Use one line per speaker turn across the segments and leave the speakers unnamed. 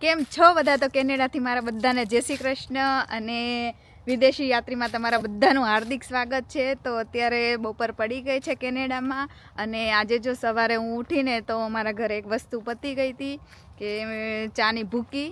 કેમ છો બધા? તો કેનેડાથી મારા બધાને જય શ્રી કૃષ્ણ અને વિદેશી યાત્રીમાં તમારા બધાનું હાર્દિક સ્વાગત છે. તો અત્યારે બપોર પડી ગઈ છે કેનેડામાં અને આજે જો સવારે હું ઉઠીને તો મારા ઘરે એક વસ્તુ પતી ગઈ હતી કે ચાની ભૂકી.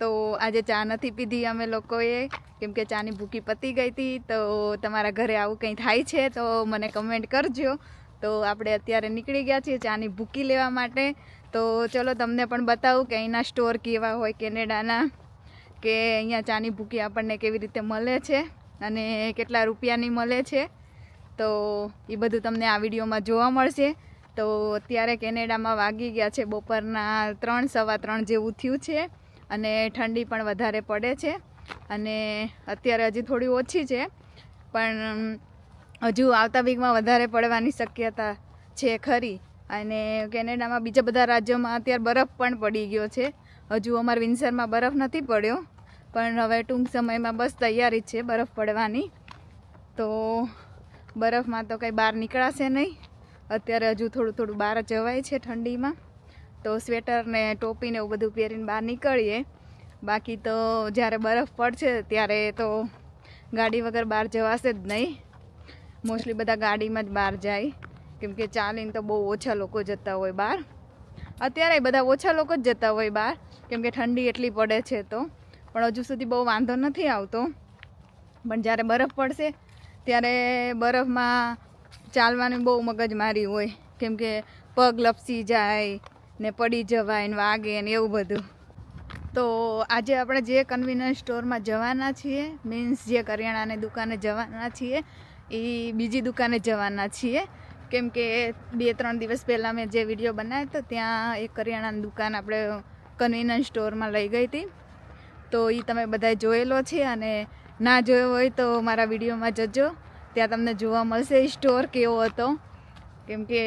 તો આજે ચા નથી પીધી અમે લોકોએ. કેમ કે ચાની ભૂકી પતી ગઈ હતી. તો તમારા ઘરે આવું કંઈ થાય છે તો મને કમેન્ટ કરજો. તો આપણે અત્યારે નીકળી ગયા છીએ ચાની ભૂકી લેવા માટે. તો ચલો તમને પણ બતાવું કે અહીંના સ્ટોર કેવા હોય કેનેડાના, કે અહીંયા ચાની ભૂકી આપણને કેવી રીતે મળે છે અને કેટલા રૂપિયાની મળે છે. તો એ બધું તમને આ વિડીયોમાં જોવા મળશે. તો અત્યારે કેનેડામાં વાગી ગયા છે બપોરના ત્રણ, સવા ત્રણ જેવું થયું છે અને ઠંડી પણ વધારે પડે છે. અને અત્યારે હજી થોડી ઓછી છે, પણ હજુ આવતા વીકમાં વધારે પડવાની શક્યતા છે ખરી. અને કેનેડામાં બીજા બધા રાજ્યોમાં અત્યારે બરફ પણ પડી ગયો છે. હજુ અમારા વિન્સરમાં બરફ નથી પડ્યો, પણ હવે ટૂંક સમયમાં બસ તૈયારી જ છે બરફ પડવાની. તો બરફમાં તો કંઈ બહાર નીકળાશે નહીં. અત્યારે હજુ થોડું થોડું બહાર જવાય છે ઠંડીમાં. તો સ્વેટર ને ટોપી એવું બધું પહેરીને બહાર નીકળીએ. બાકી તો જ્યારે બરફ પડશે ત્યારે તો ગાડી વગર બહાર જવાશે જ નહીં. મોસ્ટલી બધા ગાડીમાં જ બહાર જાય. કેમ કે ચાલીને તો બહુ ઓછા લોકો જતા હોય બહાર. અત્યારે બધા ઓછા લોકો જ જતા હોય બહાર કેમકે ઠંડી એટલી પડે છે તો. પણ હજુ સુધી બહુ વાંધો નથી આવતો. પણ જ્યારે બરફ પડશે, ત્યારે બરફમાં ચાલવાની બહુ મગજમારી હોય. કેમકે પગ લપસી જાય, ને પડી જવાય, ને વાગે, ને એવું બધું. તો આજે આપણે જે કન્વીનન્સ સ્ટોરમાં જવાના છીએ મીન્સ જે કરિયાણાની દુકાને જવાના છીએ એ બીજી દુકાને જવાના છીએ. કેમ કે બે ત્રણ દિવસ પહેલાં મેં જે વીડિયો બનાવ્યો હતો ત્યાં એક કરિયાણાની દુકાન આપણે કન્વીનન્સ સ્ટોરમાં લઈ ગઈ હતી. તો એ તમે બધાએ જોયેલો છે અને ના જોયો હોય તો મારા વિડીયોમાં જજો. ત્યાં તમને જોવા મળશે એ સ્ટોર કેવો હતો. કેમ કે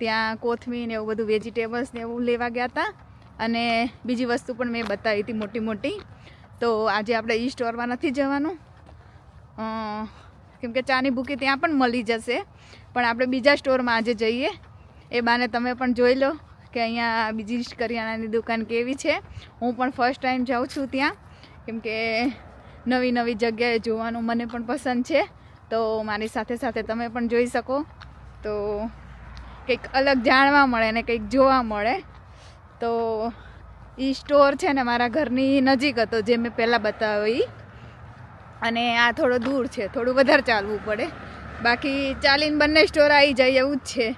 ત્યાં કોથમીર ને એવું બધું વેજીટેબલ્સ ને એવું લેવા ગયા હતા. અને બીજી વસ્તુ પણ મેં બતાવી હતી મોટી મોટી. તો આજે આપણે ઈ સ્ટોરમાં નથી જવાનું. અ, કેમ કે ચાની ભૂકી ત્યાં પણ મળી જશે. પણ આપણે બીજા સ્ટોરમાં આજે જઈએ. એ બાને તમે પણ જોઈ લો કે અહીંયા બીજી કરિયાણાની દુકાન કેવી છે. હું પણ ફર્સ્ટ ટાઈમ જાઉં છું ત્યાં. કેમકે નવી નવી જગ્યાએ જોવાનું મને પણ પસંદ છે. તો મારી સાથે સાથે તમે પણ જોઈ શકો. તો કંઈક અલગ જાણવા મળે ને કંઈક જોવા મળે. તો એ સ્ટોર છે ને મારા ઘરની નજીક હતો જે મેં પહેલાં બતાવ્યો અને આ થોડો દૂર છે, થોડું વધારે ચાલવું પડે. બાકી ચાલીને બંને સ્ટોર આવી જાય એવું જ છે.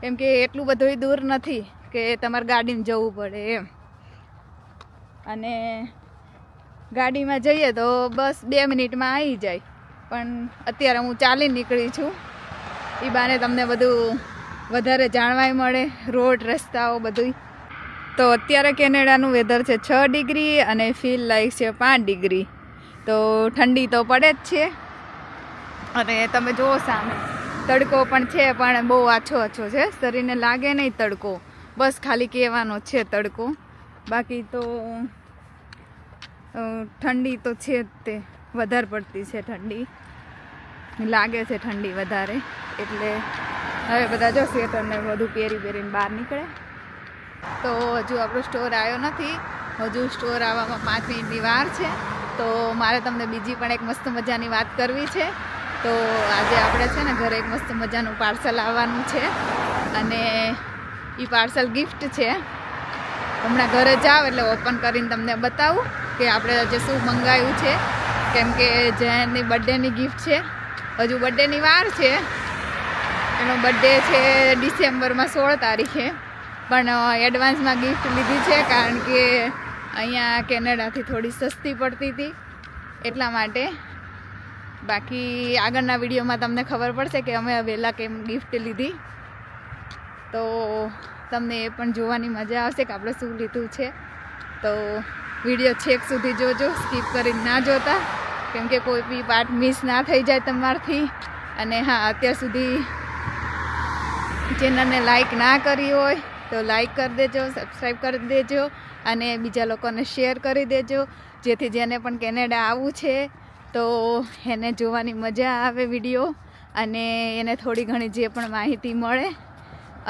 કેમ કે એટલું બધું દૂર નથી કે તમારે ગાડીમાં જવું પડે એમ. અને ગાડીમાં જઈએ તો બસ બે મિનિટમાં આવી જાય. પણ અત્યારે હું ચાલીને નીકળી છું. એ બાને તમને બધું વધારે જાણવાય મળે, રોડ, રસ્તાઓ બધું તો અત્યારે કેનેડાનું વેધર છે છ ડિગ્રી અને ફીલ લાઈક છે પાંચ ડિગ્રી. તો ઠંડી તો પડે જ છે. અને તમે જુઓ સામે, તડકો પણ છે, પણ બહુ આછો આછો છે. શરીરને લાગે નહીં તડકો. બસ ખાલી કહેવાનો છે તડકો. બાકી તો ઠંડી તો છે જ તે, વધારે પડતી છે ઠંડી. લાગે છે ઠંડી વધારે, એટલે હવે બધા જો સ્વેટરને બધું પહેરી પહેરીને બહાર નીકળે. તો હજુ આપણો સ્ટોર આવ્યો નથી. હજુ સ્ટોર આવવામાં પાંચ મિનિટની વાર છે. તો મારે તમને બીજી પણ એક મસ્ત મજાની વાત કરવી છે. તો આજે આપણે છે ને ઘરે એક મસ્ત મજાનું પાર્સલ આવવાનું છે. અને એ પાર્સલ ગિફ્ટ છે. હમણાં ઘરે જાવ એટલે ઓપન કરીને તમને બતાવું કે આપણે આજે શું મંગાવ્યું છે. કેમ કે જયંતની બર્થડેની ગિફ્ટ છે. હજુ બર્થડેની વાર છે. એનો બર્થડે છે ડિસેમ્બરમાં સોળ તારીખે. પણ એડવાન્સમાં ગિફ્ટ લીધી છે કારણ કે અહીંયા કેનેડાથી થોડી સસ્તી પડતી હતી, એટલા માટે. બાકી આગળના વિડીયોમાં તમને ખબર પડશે કે અમે વહેલા કેમ ગિફ્ટ લીધી. તો તમને એ પણ જોવાની મજા આવશે કે આપણે શું લીધું છે. તો વીડિયો છેક સુધી જોજો, સ્કીપ કરીને ના જોતા, કેમ કે કોઈ બી પાર્ટ મિસ ના થઈ જાય તમારથી. અને હા, અત્યાર સુધી ચેનલને લાઈક ના કરી હોય તો લાઈક કરી દેજો સબસ્ક્રાઈબ કરી દેજો અને બીજા લોકોને શેર કરી દેજો. જેથી જેને પણ કેનેડા આવવું છે, તો એને જોવાની મજા આવે વીડિયો અને એને થોડી ઘણી જે પણ માહિતી મળે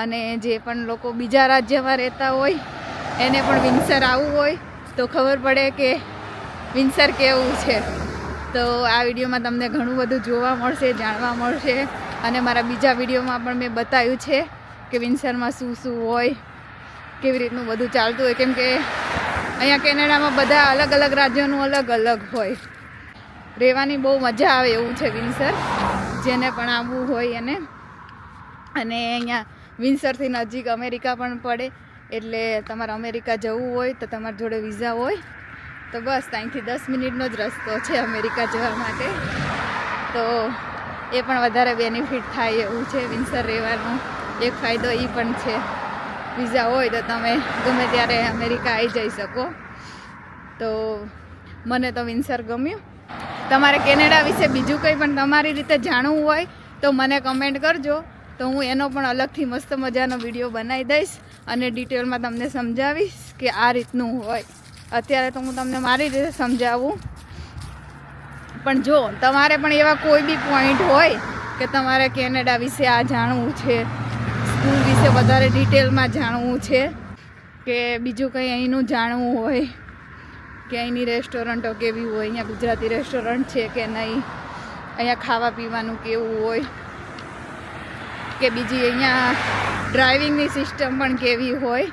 અને જે પણ લોકો બીજા રાજ્યમાં રહેતા હોય, એને પણ વિન્સર આવવું હોય, તો ખબર પડે કે વિન્સર કેવું છે. તો આ વિડીયોમાં તમને ઘણું બધું જોવા મળશે, જાણવા મળશે અને મારા બીજા વિડીયોમાં પણ મેં બતાવ્યું છે. કે વિન્સરમાં શું શું હોય, કેવી રીતનું બધું ચાલતું હોય, કેમ કે અહીંયા કેનેડામાં બધા અલગ અલગ રાજ્યોનું અલગ અલગ હોય. રહેવાની બહુ મજા આવે એવું છે વિન્સર જેને પણ આવવું હોય એને. અને અહીંયા વિન્સરથી નજીક અમેરિકા પણ પડે, એટલે તમારે અમેરિકા જવું હોય તો તમારી જોડે વિઝા હોય. તો બસ, ત્યાંથી દસ મિનિટનો જ રસ્તો છે અમેરિકા જવા માટે. તો એ પણ વધારે બેનિફિટ થાય એવું છે વિન્સર રહેવાનો. એક ફાયદો એ પણ છે. વિઝા હોય તો તમે ગમે ત્યારે અમેરિકા આવી જઈ શકો. તો મને તો વિન્સર ગમ્યું. તમારે કેનેડા વિશે બીજું કંઈ પણ તમારી રીતે જાણવું હોય તો મને કમેન્ટ કરજો. તો હું એનો પણ અલગથી મસ્ત મજાનો વીડિયો બનાવી દઈશ અને ડિટેલમાં તમને સમજાવીશ કે આ રીતનું હોય. અત્યારે તો હું તમને મારી રીતે સમજાવું. પણ જો, તમારે પણ એવા કોઈ બી પોઈન્ટ હોય કે તમારે કેનેડા વિશે આ જાણવું છે સ્કૂલ વિશે વધારે ડિટેલમાં જાણવું છે કે બીજું કંઈ અહીંનું જાણવું હોય કે અહીંની રેસ્ટોરન્ટો કેવી હોય, અહીંયા ગુજરાતી રેસ્ટોરન્ટ છે કે નહીં, અહીંયા ખાવા પીવાનું કેવું હોય, કે બીજી અહીંયા ડ્રાઇવિંગની સિસ્ટમ પણ કેવી હોય.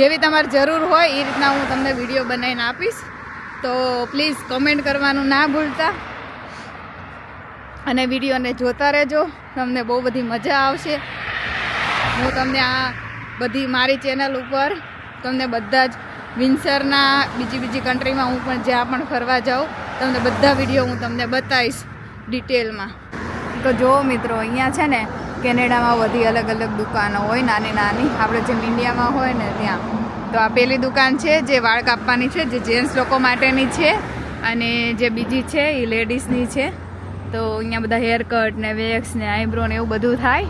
જેવી તમારે જરૂર હોય એ રીતના હું તમને વીડિયો બનાવીને આપીશ. તો પ્લીઝ કમેન્ટ કરવાનું ના ભૂલતા અને વિડીયોને જોતા રહેજો. તમને બહુ બધી મજા આવશે. હું તમને આ બધી મારી ચેનલ ઉપર તમને બધા જ વિન્સરના બીજી બીજી કન્ટ્રીમાં હું પણ જ્યાં પણ ફરવા જાઉં, તમને બધા વીડિયો હું તમને બતાવીશ ડિટેલમાં. તો જો મિત્રો, અહીંયા છે ને કેનેડામાં બધી અલગ અલગ દુકાનો હોય, નાની નાની, આપણે જેમ ઇન્ડિયામાં હોય ને ત્યાં. તો આ પેલી દુકાન છે, જે વાળ કાપવાની છે, જે જેન્ટ્સ લોકો માટેની છે, અને જે બીજી છે, એ લેડીઝની છે. તો અહીંયા બધા હેર કટ ને વેક્સ ને આઈબ્રો ને એવું બધું થાય.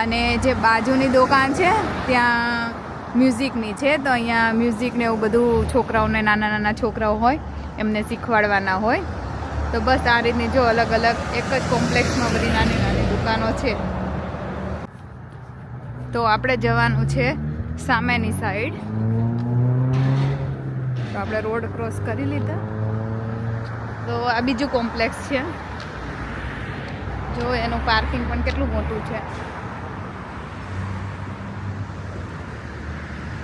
અને જે બાજુની દુકાન છે, ત્યાં મ્યુઝિકની છે. તો અહીંયા મ્યુઝિકને એવું બધું છોકરાઓને, નાના નાના છોકરાઓ હોય, એમને શીખવાડવાના હોય. તો બસ આ રીતની જો અલગ અલગ એક જ કોમ્પ્લેક્સમાં બધી નાની નાની દુકાનો છે. તો આપણે જવાનું છે સામેની સાઈડ. તો આપણે રોડ ક્રોસ કરી લીધા. તો આ બીજું કોમ્પ્લેક્સ છે. જો એનું પાર્કિંગ પણ કેટલું મોટું છે.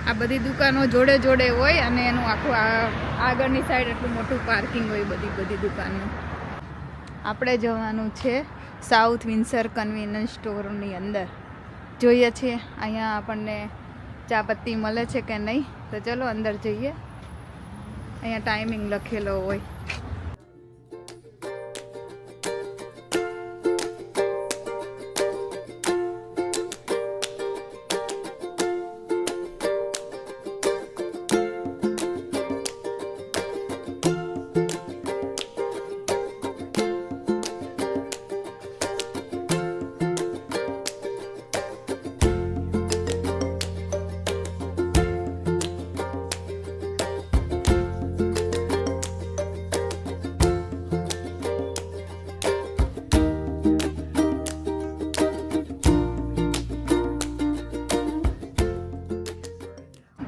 આ બધી દુકાનો જોડે જોડે હોય અને એનું આખું આગળની સાઈડ એટલું મોટું પાર્કિંગ હોય બધી બધી દુકાનનું આપણે જવાનું છે સાઉથ વિન્સર કન્વીનન્સ સ્ટોરની અંદર. જોઈએ છીએ અહીંયા આપણને ચા પત્તી મળે છે કે નહીં? તો ચલો અંદર જઈએ. અહીંયા ટાઈમિંગ લખેલો હોય.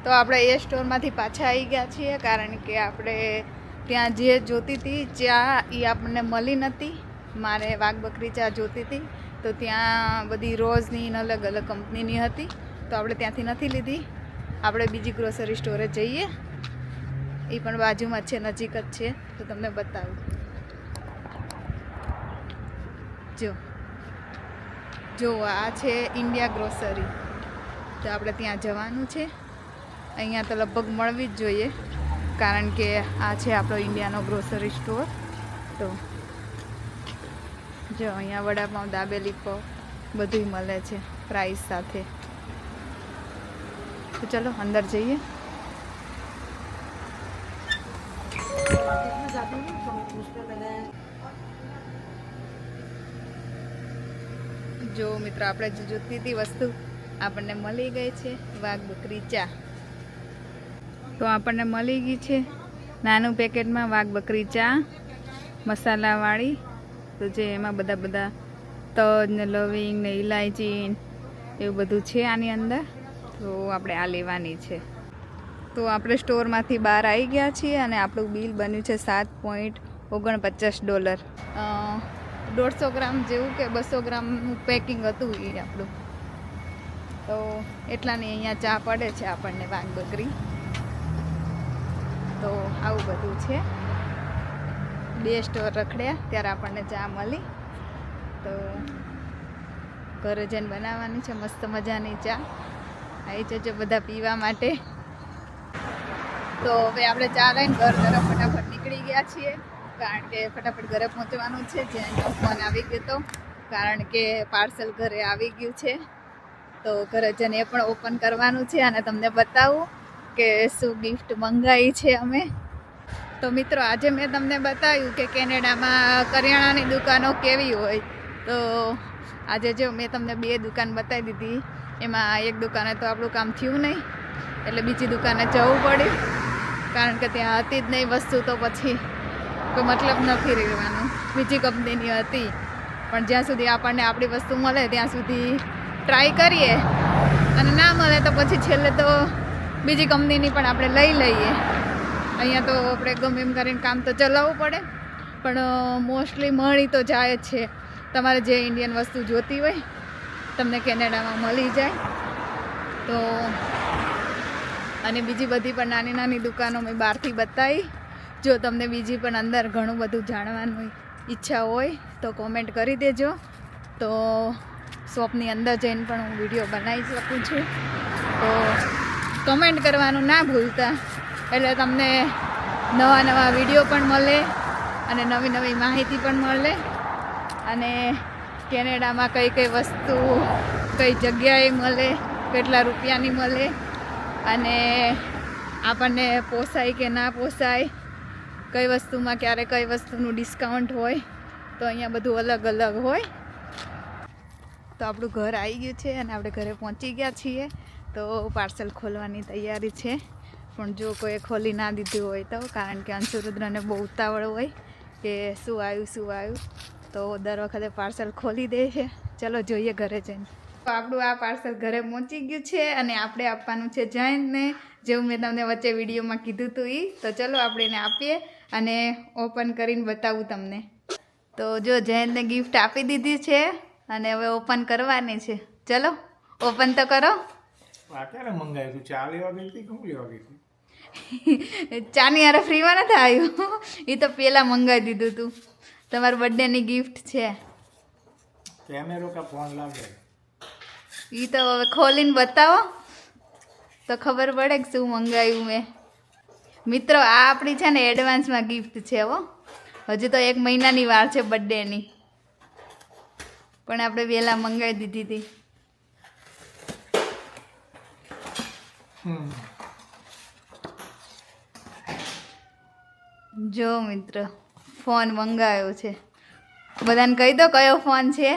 તો આપણે એ સ્ટોરમાંથી પાછા આવી ગયા છીએ, કારણ કે આપણે ત્યાં જે જોતી હતી ચા એ આપણને મળી નથી મારે વાઘ બકરી ચા જોતી હતી, તો ત્યાં બધી રોઝની અલગ અલગ કંપનીની હતી, તો આપણે ત્યાંથી નથી લીધી. આપણે બીજી ગ્રોસરી સ્ટોરે જઈએ. એ પણ બાજુમાં છે, નજીક જ છે, તો તમને બતાવું. જો. જો, આ છે ઇન્ડિયા ગ્રોસરી તો આપણે ત્યાં જવાનું છે. અહીંયા તો લગભગ મળવી જ જોઈએ, કારણ કે આ છે આપણો ઇન્ડિયાનો ગ્રોસરી સ્ટોર તો જો અહીંયા વડાપાઉં, દાબેલી પાઉં બધુંય મળે છે પ્રાઇસ સાથે. તો ચલો અંદર જઈએ. જો મિત્રો, આપણે જે જોતી હતી વસ્તુ આપણને મળી ગઈ છે, વાઘ બકરી ચા. તો આપણને મળી ગઈ છે નાનું પેકેટમાં વાઘ બકરી ચા, મસાલાવાળી. તો જે એમાં બધા બધા તજ ને લવિંગ ને ઇલાયચી એવું બધું છે આની અંદર. તો આપણે આ લેવાની છે. તો આપણે સ્ટોરમાંથી બહાર આવી ગયા છીએ અને આપણું બિલ બન્યું છે સાત પોઈન્ટ ઓગણપચાસ ડોલર. દોઢસો ગ્રામ જેવું કે બસો ગ્રામનું પેકિંગ હતું એ આપણું. તો એટલાની અહીંયા ચા પડે છે આપણને વાઘ બકરી. તો આવું બધું છે. બે સ્ટોર રખડ્યા, ત્યારે આપણને ચા મળી. તો ઘરે જઈને બનાવવાની છે, મસ્ત મજાની ચા. આવી જજો બધા પીવા માટે. તો હવે આપણે ચા લઈને ઘર તરફ ફટાફટ નીકળી ગયા છીએ. કારણ કે ફટાફટ ઘરે પહોંચવાનું છે, જ્યાં ફોન આવી ગયો હતો કારણ કે પાર્સલ ઘરે આવી ગયું છે. તો ઘરે જઈને એ પણ ઓપન કરવાનું છે અને તમને બતાવું. કે શું ગિફ્ટ મંગાવી છે અમે. તો મિત્રો, આજે મેં તમને બતાવ્યું કે કેનેડામાં કરિયાણાની દુકાનો કેવી હોય. તો આજે જો મેં તમને બે દુકાન બતાવી દીધી. એમાં એક દુકાને તો આપણું કામ થયું નહીં, એટલે બીજી દુકાને જવું પડ્યું. કારણ કે ત્યાં હતી જ નહીં વસ્તુ, તો પછી કોઈ મતલબ નથી રહેવાનું. બીજી કંપનીની હતી. પણ જ્યાં સુધી આપણને આપણી વસ્તુ મળે, ત્યાં સુધી ટ્રાય કરીએ. અને ના મળે, તો પછી છેલ્લે તો બીજી કંપનીની પણ આપણે લઈ લઈએ. અહીંયા તો આપણે ગમે એમ કરીને કામ તો ચલાવવું પડે, પણ મોસ્ટલી મળી તો જાય જ છે. તમારે જે ઇન્ડિયન વસ્તુ જોતી હોય, તમને કેનેડામાં મળી જાય. તો, અને બીજી બધી પણ નાની નાની દુકાનો મેં બહારથી બતાવી. જો તમને બીજી પણ અંદર ઘણું બધું જાણવાની ઈચ્છા હોય, તો કોમેન્ટ કરી દેજો. તો, શોપની અંદર જઈને પણ હું વીડિયો બનાવી શકું છું. તો કમેન્ટ કરવાનું ના ભૂલતા. એટલે તમને નવા નવા વીડિયો પણ મળે અને નવી નવી માહિતી પણ મળે. અને કેનેડામાં કઈ કઈ વસ્તુ, કઈ જગ્યાએ મળે, કેટલા રૂપિયાની મળે અને આપણને પોસાય કે ના પોસાય, કઈ વસ્તુમાં ક્યારે કઈ વસ્તુનું ડિસ્કાઉન્ટ હોય, તો અહીંયા બધું અલગ અલગ હોય. તો આપણું ઘર આવી ગયું છે અને આપણે ઘરે પહોંચી ગયા છીએ. તો પાર્સલ ખોલવાની તૈયારી છે. પણ જો કોઈ ખોલી ના દીધું હોય તો, કારણ કે અંશુરુદ્રને બહુ ઉતાવળ હોય કે શું આવ્યું શું આવ્યું. તો દર વખતે પાર્સલ ખોલી દે છે. ચલો જોઈએ ઘરે જઈને. તો આપણું આ પાર્સલ ઘરે પહોંચી ગયું છે અને આપણે આપવાનું છે જયંતને, જેવું મેં તમને વચ્ચે વિડીયોમાં કીધું હતું એ તો ચલો આપણે એને આપીએ અને ઓપન કરીને બતાવું તમને. તો જો જયંતને ગિફ્ટ આપી દીધી છે અને હવે ઓપન કરવાની છે. ચલો, ઓપન તો કરો.
આ ક્યારે મંગાવ્યું હતું ચા લેવા ગઈ હતી કે હું લેવા ગઈ હતી?
ચાની યાર ફ્રીમાં નથી આવ્યું? એ તો પહેલાં મંગાવી દીધું હતું તમારા બર્થડેની ગિફ્ટ છે.
કેમેરો કા ફોન લાગે?
એ તો હવે ખોલીને બતાવો. તો ખબર પડે કે શું મંગાવ્યું મેં. મિત્રો આ આપણી છે ને એડવાન્સમાં ગિફ્ટ છે હો. હજી તો એક મહિનાની વાર છે બર્થડેની પણ આપણે વહેલા મંગાવી દીધી હતી. જો મિત્ર ફોન મંગાવ્યો છે. બધાને કહી દો કયો ફોન છે?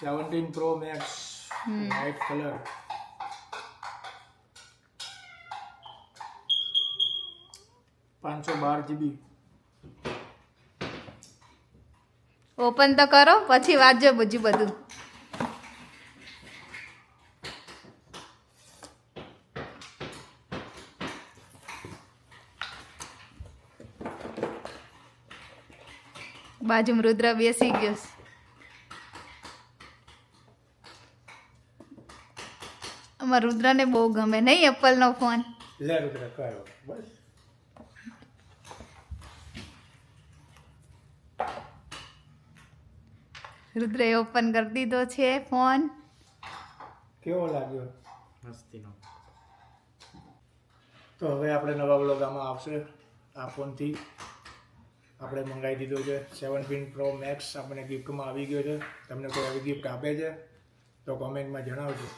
Seventeen pro max white colour. પાંચસો બાર જીબી.
ઓપન તો કરો પછી વાંચજો બીજું બધું. બાજુમાં રુદ્ર બેસી ગયો અમાર અમારા રુદ્રને બહુ ગમે. નહીં એપલનો ફોન?
લે રુદ્ર કરો બસ.
રુદ્રએ ઓપન કરી દીધો છે ફોન.
કેવો લાગ્યો? મસ્તીનો. તો હવે આપણે નવા બ્લોગામાં આવશે આ ફોનથી. આપણે મંગાવી દીધો છે. સેવન્ટીન પ્રો મેક્સ આપણને ગિફ્ટમાં આવી ગયો છે. તમને કોઈ આવી ગિફ્ટ આપે છે, તો કોમેન્ટમાં જણાવજો.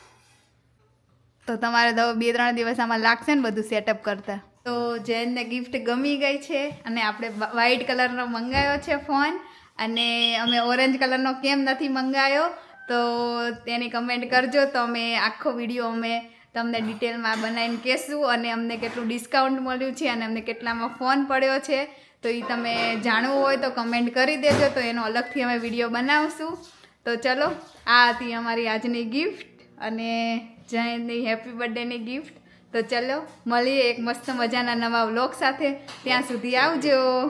તો તમારે તો બે, ત્રણ દિવસ આમાં લાગશે ને બધું સેટઅપ કરતા. તો જૈનને ગિફ્ટ ગમી ગઈ છે અને આપણે વ્હાઈટ કલરનો મંગાવ્યો છે ફોન અને અમે ઓરેન્જ કલરનો કેમ નથી મંગાવ્યો તો તેની કમેન્ટ કરજો. તો અમે આખો વીડિયો અમે તમને ડિટેલમાં બનાવીને કહેશું અને અમને કેટલું ડિસ્કાઉન્ટ મળ્યું છે અને અમને કેટલામાં ફોન પડ્યો છે. તો એ તમે જાણવું હોય તો કમેન્ટ કરી દેજો, તો એનો અલગથી અમે વીડિયો બનાવશું. તો ચલો, આ હતી અમારી આજની ગિફ્ટ અને જયંતની હેપી બર્થડેની ગિફ્ટ તો ચલો, મળીએ એક મસ્ત મજાના નવા વ્લોગ સાથે. ત્યાં સુધી આવજો.